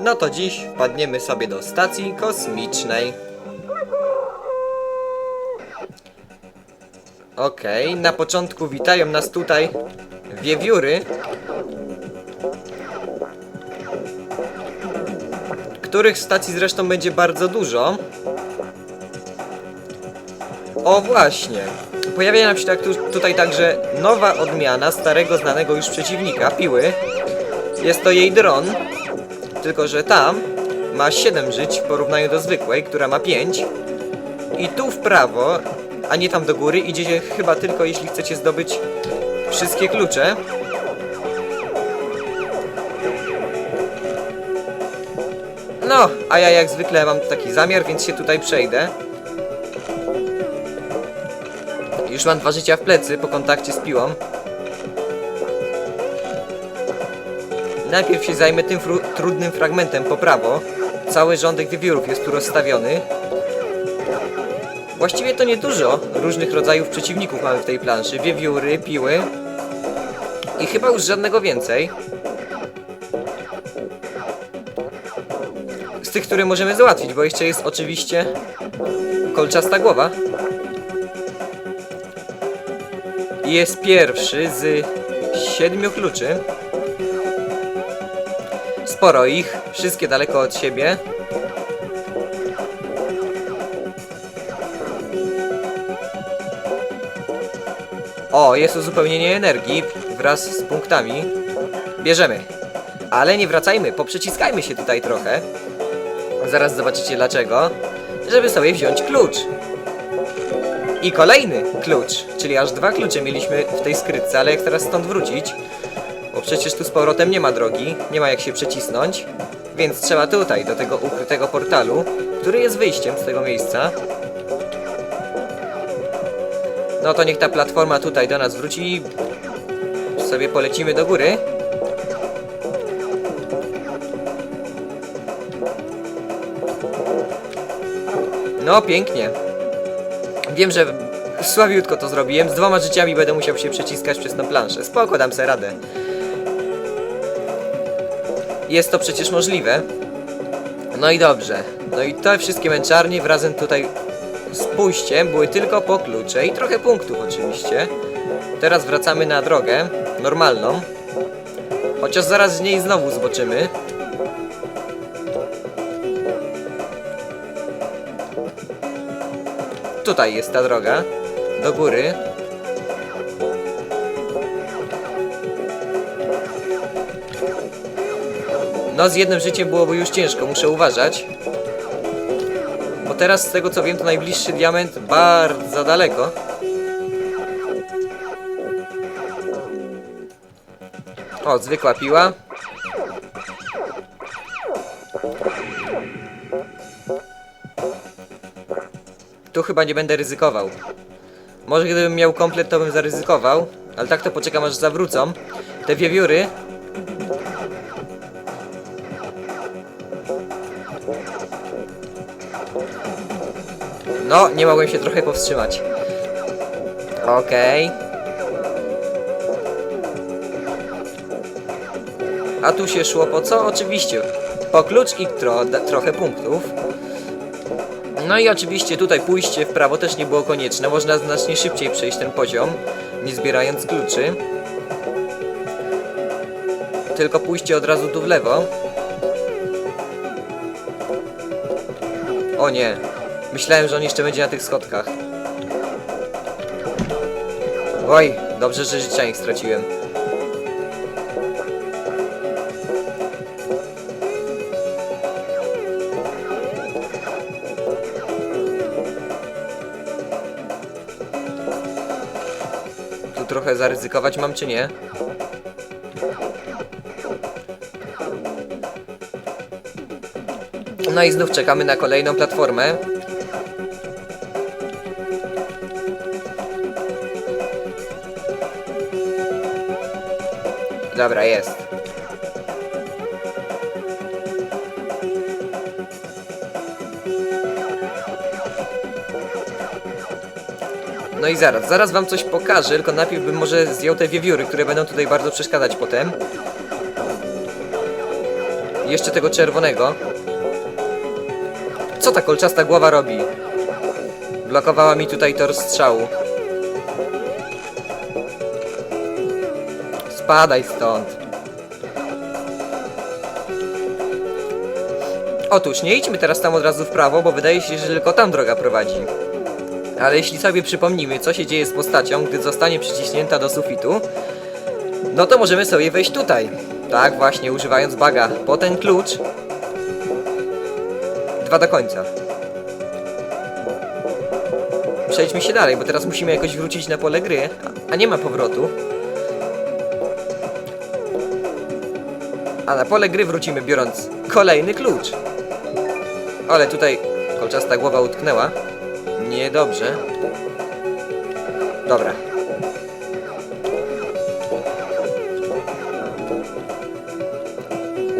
No to dziś wpadniemy sobie do stacji kosmicznej. Okej, na początku witają nas tutaj wiewióry. Których stacji zresztą będzie bardzo dużo. O właśnie. Pojawia nam się tak tu, tutaj także nowa odmiana starego znanego już przeciwnika, piły. Jest to jej dron, tylko że tam ma 7 żyć w porównaniu do zwykłej, która ma 5. I tu w prawo, a nie tam do góry, idziecie chyba tylko jeśli chcecie zdobyć wszystkie klucze. No, a ja jak zwykle mam taki zamiar, więc się tutaj przejdę. Już mam dwa życia w plecy po kontakcie z piłą. Najpierw się zajmę tym trudnym fragmentem po prawo. Cały rządek wiewiórów jest tu rozstawiony. Właściwie to niedużo różnych rodzajów przeciwników mamy w tej planszy. Wiewióry, piły i chyba już żadnego więcej. Z tych, które możemy załatwić, bo jeszcze jest oczywiście kolczasta głowa. I Jest pierwszy z siedmiu kluczy. Sporo ich, wszystkie daleko od siebie. O, jest uzupełnienie energii wraz z punktami. Bierzemy. Ale nie wracajmy, poprzeciskajmy się tutaj trochę. Zaraz zobaczycie dlaczego. Żeby sobie wziąć klucz. I kolejny klucz, czyli aż dwa klucze mieliśmy w tej skrytce, ale jak teraz stąd wrócić? Bo przecież tu z powrotem nie ma drogi, nie ma jak się przecisnąć, więc trzeba tutaj, do tego ukrytego portalu, który jest wyjściem z tego miejsca. No to niech ta platforma tutaj do nas wróci i sobie polecimy do góry. No, pięknie. Wiem, że słabiutko to zrobiłem. Z dwoma życiami będę musiał się przeciskać przez tą planszę. Spoko, dam sobie radę. Jest to przecież możliwe. No i dobrze. No i te wszystkie męczarnie wrazem tutaj z pójściem były tylko po klucze i trochę punktów oczywiście. Teraz wracamy na drogę normalną. Chociaż zaraz z niej znowu zboczymy. Tutaj jest ta droga. Do góry. No, z jednym życiem byłoby już ciężko, muszę uważać. Bo teraz, z tego co wiem, to najbliższy diament bardzo daleko. O, zwykła piła. Tu chyba nie będę ryzykował. Może gdybym miał komplet, to bym zaryzykował. Ale tak to poczekam aż zawrócą. Te wiewióry. No, nie mogłem się trochę powstrzymać. Okej. A tu się szło po co? Oczywiście. Po klucz i tro trochę punktów. No i oczywiście tutaj pójście w prawo też nie było konieczne. Można znacznie szybciej przejść ten poziom, nie zbierając kluczy. Tylko pójście od razu tu w lewo. O nie. Myślałem, że on jeszcze będzie na tych schodkach. Oj, dobrze, że życia ich straciłem. Tu trochę zaryzykować mam, czy nie? No i znów czekamy na kolejną platformę. Dobra, jest. No i zaraz, zaraz wam coś pokażę, tylko najpierw bym może zdjął te wiewióry, które będą tutaj bardzo przeszkadzać potem. Jeszcze tego czerwonego. Co ta kolczasta głowa robi? Blokowała mi tutaj tor strzału. Spadaj stąd. Otóż nie idźmy teraz tam od razu w prawo, bo wydaje się, że tylko tam droga prowadzi. Ale jeśli sobie przypomnimy, co się dzieje z postacią, gdy zostanie przyciśnięta do sufitu, no to możemy sobie wejść tutaj. Tak, właśnie, używając baga. Po ten klucz. Dwa do końca. Przejdźmy się dalej, bo teraz musimy jakoś wrócić na pole gry, a- nie ma powrotu. A na pole gry wrócimy biorąc kolejny klucz. Ale tutaj kolczasta głowa utknęła. Niedobrze. Dobra.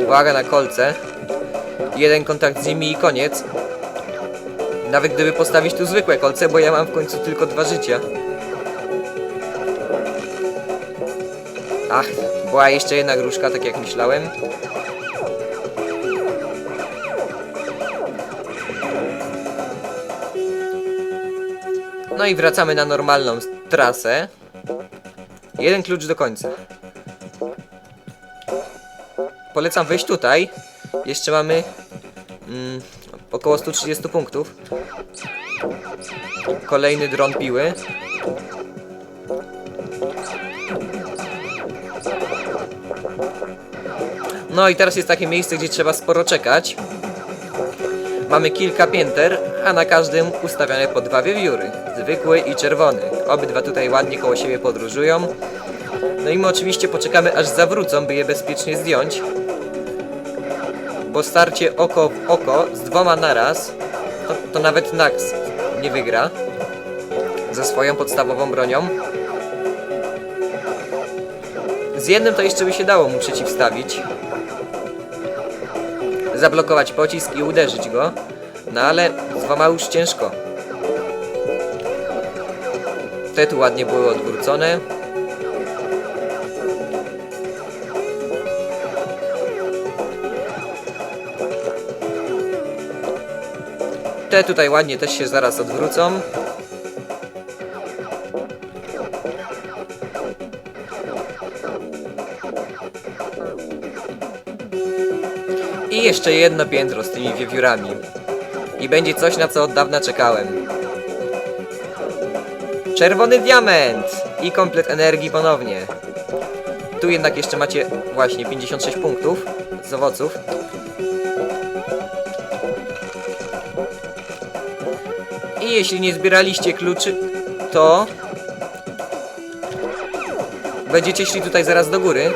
Uwaga na kolce. Jeden kontakt z nimi i koniec. Nawet gdyby postawić tu zwykłe kolce, bo ja mam w końcu tylko dwa życia. Ach, była jeszcze jedna gruszka, tak jak myślałem. No i wracamy na normalną trasę. Jeden klucz do końca. Polecam wejść tutaj. Jeszcze mamy mm, około 130 punktów. Kolejny dron piły. No i teraz jest takie miejsce, gdzie trzeba sporo czekać. Mamy kilka pięter, a na każdym ustawione po dwa wiewióry. Zwykły i czerwony. Obydwa tutaj ładnie koło siebie podróżują. No i my oczywiście poczekamy aż zawrócą, by je bezpiecznie zdjąć. Bo starcie oko w oko z dwoma naraz, to, to nawet Nax nie wygra. Ze swoją podstawową bronią. Z jednym to jeszcze by się dało mu przeciwstawić. Zablokować pocisk i uderzyć go. No ale z dwoma już ciężko. Te tu ładnie były odwrócone. Te tutaj ładnie też się zaraz odwrócą. Jeszcze jedno piętro z tymi wiewiórami. I będzie coś, na co od dawna czekałem. Czerwony diament! I komplet energii ponownie. Tu jednak jeszcze macie właśnie 56 punktów z owoców. I jeśli nie zbieraliście kluczy, to będziecie szli tutaj zaraz do góry.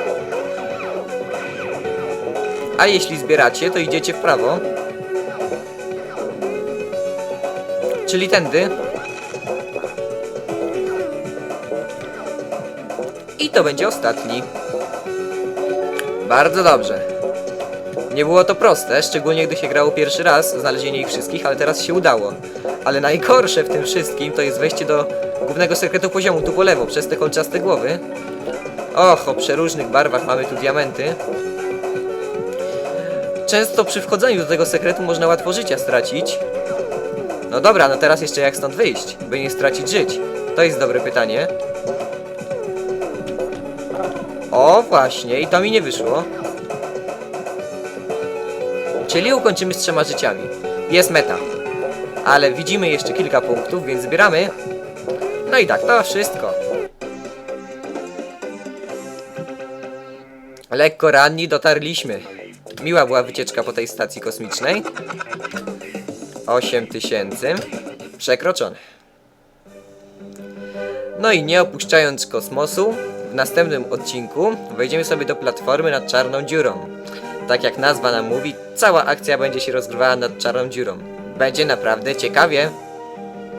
A jeśli zbieracie, to idziecie w prawo. Czyli tędy. I to będzie ostatni. Bardzo dobrze. Nie było to proste, szczególnie gdy się grało pierwszy raz, znalezienie ich wszystkich, ale teraz się udało. Ale najgorsze w tym wszystkim to jest wejście do głównego sekretu poziomu, tu po lewo, przez te kolczaste głowy. Och, o przeróżnych barwach mamy tu diamenty. Często przy wchodzeniu do tego sekretu można łatwo życia stracić. No dobra, no teraz jeszcze jak stąd wyjść, by nie stracić żyć? To jest dobre pytanie. O, właśnie, i to mi nie wyszło. Czyli ukończymy z trzema życiami. Jest meta. Ale widzimy jeszcze kilka punktów, więc zbieramy. No i tak, to wszystko. Lekko ranni dotarliśmy. Miła była wycieczka po tej stacji kosmicznej. 8000 przekroczone. No i nie opuszczając kosmosu, w następnym odcinku wejdziemy sobie do platformy nad czarną dziurą. Tak jak nazwa nam mówi, cała akcja będzie się rozgrywała nad czarną dziurą. Będzie naprawdę ciekawie.